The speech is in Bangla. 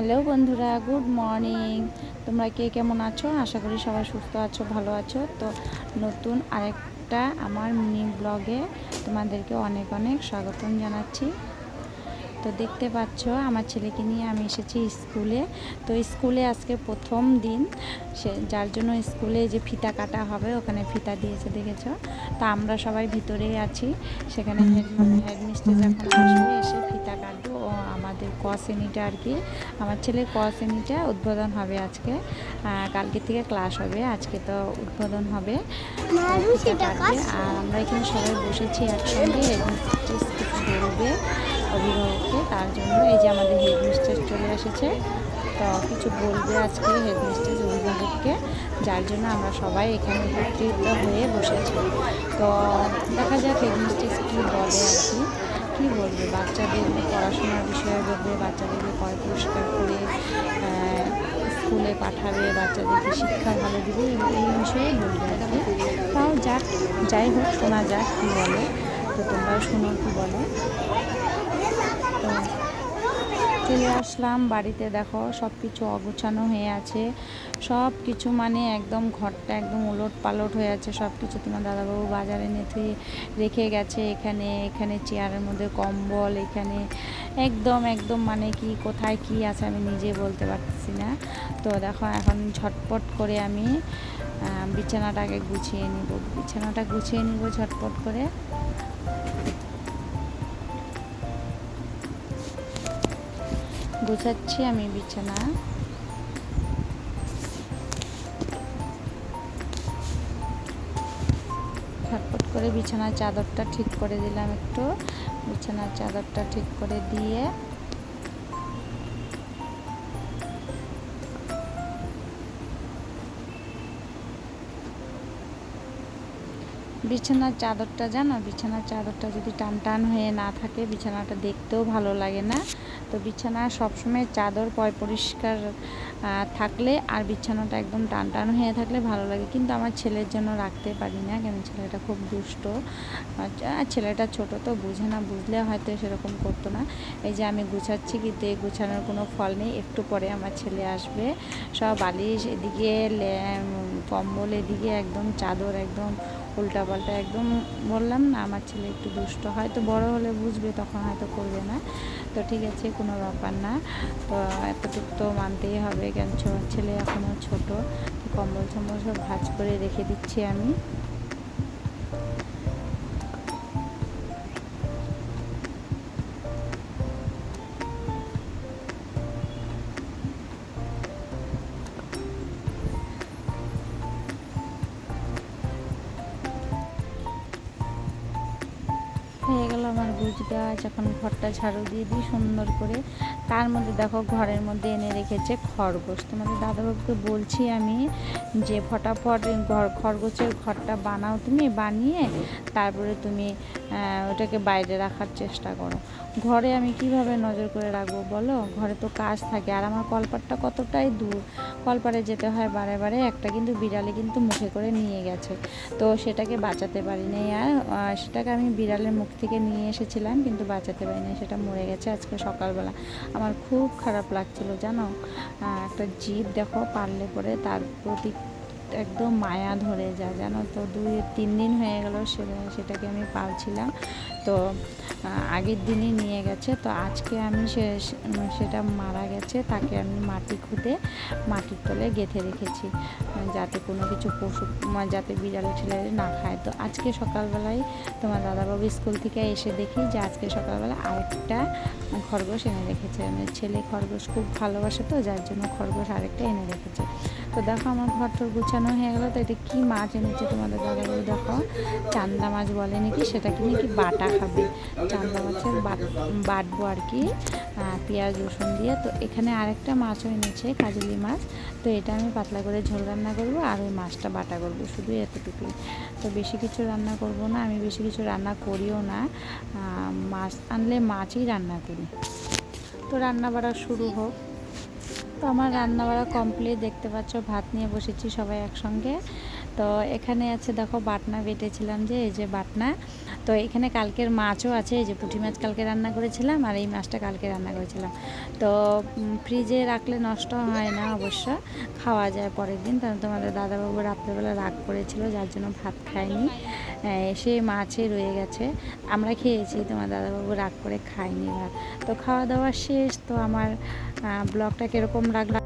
হ্যালো বন্ধুরা গুড মর্নিং। তোমরা কে কেমন আছো? আশা করি সবাই সুস্থ আছো ভালো আছো। তো নতুন আরেকটা আমার মিনি ব্লগে তোমাদেরকে অনেক অনেক স্বাগতম জানাচ্ছি। তো দেখতে পাচ্ছ আমার ছেলেকে নিয়ে আমি এসেছি স্কুলে। তো স্কুলে আজকে প্রথম দিন সে যার জন্য স্কুলে যে ফিতা কাটা হবে ওখানে ফিতা দিয়েছে দেখেছ? তা আমরা সবাই ভিতরেই আছি। সেখানে হেডমিস্ট্রেস এখন আসবে এসে ফিতা কাটবো। ও আমাদের ক শ্রেণীটা আর কি। আমার ছেলের ক শ্রেণীটা উদ্বোধন হবে আজকে। কালকে থেকে ক্লাস হবে আজকে তো উদ্বোধন হবে। আর আমরা এখানে সবাই বসেছি একসঙ্গে হেডমিস্ট্রেস কিছু বলবে অভিভাবককে তার জন্য। এই যে আমাদের হেডমিস্ট্রেস চলে এসেছে তো কিছু বলবে আজকে হেডমিস্ট্রেস অভিভাবককে। যার জন্য আমরা সবাই এখানে একত্রিত হয়ে বসেছি। তো দেখা যাক হেডমিস্ট্রেস কী বলে আর কি। কী বলবে? বাচ্চাদের পড়াশোনার বিষয়ে বলবে, বাচ্চাদেরকে কয় পুরস্কার করে স্কুলে পাঠাবে, বাচ্চাদেরকে শিক্ষা ভালো দেবে, এই- বিষয়েই বিষয়ে বলবে আর তাও যাক, যাই হোক, শোনা যাক কী বলে। তো তোমরাও শোনো কী বলে। তো চলে আসলাম। বাড়িতে দেখো সব কিছু অগোছানো হয়ে আছে। সব কিছু মানে একদম ঘরটা একদম উলট পালট হয়ে আছে। সব কিছু তোমার দাদাবাবু বাজারে নেথে রেখে গেছে। এখানে এখানে চেয়ারের মধ্যে কম্বল, এখানে একদম একদম মানে কি, কোথায় কি আছে আমি নিজে বলতে পারতেছি না। তো দেখো এখন ঝটপট করে আমি বিছানাটাকে গুছিয়ে নিব। বিছানাটা গুছিয়ে নিব ঝটপট করে। গুছাচ্ছি আমি বিছানা। ঝটপট করে বিছানার চাদরটা ঠিক করে দিলাম একটু। বিছানার চাদরটা ঠিক করে দিয়ে বিছানার চাদরটা জানো? বিছানার চাদরটা যদি টান টান হয়ে না থাকে, বিছানাটা দেখতেও ভালো লাগে না। তো বিছানা সবসময় চাদর পয় পরিষ্কার থাকলে আর বিছানাটা একদম টান টান হয়ে থাকলে ভালো লাগে। কিন্তু আমার ছেলের জন্য রাখতে পারি না, কেন? ছেলেটা খুব দুষ্ট। আর ছেলেটা ছোট তো বুঝে না, বুঝলে হয়তো সেরকম করতো না। এই যে আমি গুছাচ্ছি কিন্তু এই গুছানোর কোনো ফল নেই, একটু পরে আমার ছেলে আসবে। সব বালিশ এদিকে কম্বল এদিকে, একদম চাদর একদম উল্টাপাল্টা একদম বললাম না, আমার ছেলে একটু দুষ্ট। হয়তো বড় হলে বুঝবে, তখন হয়তো করবে না। তো ঠিক আছে, কোনো ব্যাপার না। তো এতটুকু তো মানতেই হবে, কেন ছেলে এখনও ছোটো। কম্বল সম্বল সব ভাজ করে রেখে দিচ্ছি আমি। হয়ে গেল আমার গুজ গাছ এখন ঘরটা ঝাড়ু দিয়ে দিই সুন্দর করে, তার মধ্যে দেখো ঘরের মধ্যে এনে রেখেছে খরগোশ। তোমাদের দাদাবাবুকে বলছি আমি যে, ফটাফট ঘর, খরগোশের ঘরটা বানাও তুমি, বানিয়ে তারপরে তুমি ওটাকে বাইরে রাখার চেষ্টা করো। ঘরে আমি কীভাবে নজর করে রাখব বলো? ঘরে তো কাজ থাকে, আর আমার কলপারটা কতটাই দূর। কলপারে যেতে হয় বারে বারে, একটা কিন্তু বিড়ালে কিন্তু মুখে করে নিয়ে গেছে। তো সেটাকে বাঁচাতে পারিনি আর সেটাকে আমি বিড়ালের মুখ থেকে নিয়ে এসেছিলাম, কিন্তু বাঁচাতে পারিনি সেটা মরে গেছে আজকে সকালবেলা। আমার খুব খারাপ লাগছিল, জানো? একটা জীব দেখো, পারলে পরে তার প্রতি একদম মায়া ধরে যায়, জানো তো? দুই, তিন দিন হয়ে গেল সেটাকে আমি পালছিলাম। তো আগের দিনই নিয়ে গেছে। তো আজকে আমি সে, সেটা মারা গেছে, তাকে আমি মাটি খুঁড়ে মাটির তলে গেঁথে রেখেছি, যাতে কোনো কিছু পশু যাতে বিড়াল ছেলে না খায়। তো আজকে সকালবেলায় তোমার দাদাবাবু স্কুল থেকে এসে দেখি যে আজকে সকালবেলা আরেকটা খরগোশ এনে রেখেছে। আমার ছেলে খরগোশ খুব ভালোবাসে তো, যার জন্য খরগোশ আরেকটা এনে রেখেছে। তো দেখো আমার ঘর টর গুছানো হয়ে গেলো, তো এটা কী মাছ এনেছে তোমাদের দাদাবাবু দেখো। চান্দা মাছ বলে নাকি, সেটা কি নাকি বাটা খাবে। চান্দা মাছের বাট- বাটবো আর কি পেঁয়াজ, রসুন দিয়ে। তো এখানে আরেকটা মাছও এনেছে, কাজলি মাছ। তো এটা আমি পাতলা করে ঝোল রান্না করব আর ওই মাছটা বাটা করব, শুধু এতটুকুই। তো বেশি কিছু রান্না করব না, আমি বেশি কিছু রান্না করিও না। মাছ আনলে মাছই রান্না করি। তো রান্না বাড়া শুরু হোক। তো আমার রান্না বাড়া কমপ্লিট দেখতে পাচ্ছ, ভাত নিয়ে বসেছি সবাই একসঙ্গে। তো এখানে আছে, দেখো, বাটনা বেটেছিলাম যে, এই যে বাটনা। তো এখানে কালকের মাছও আছে, এই যে পুঁটি মাছ কালকে রান্না করেছিলাম, আর এই মাছটা কালকে রান্না করেছিলাম। তো ফ্রিজে রাখলে নষ্ট হয় না অবশ্য, খাওয়া যায় পরের দিন। কারণ তোমাদের দাদাবাবু রাত্রেবেলা রাগ করেছিল, যার জন্য ভাত খায়নি। সে মাছে রয়ে গেছে। আমরা খেয়েছি, তোমার দাদাবাবু রাগ করে খাইনি তো খাওয়া দাওয়া শেষ, তো আমার ব্লগটা কীরকম লাগল?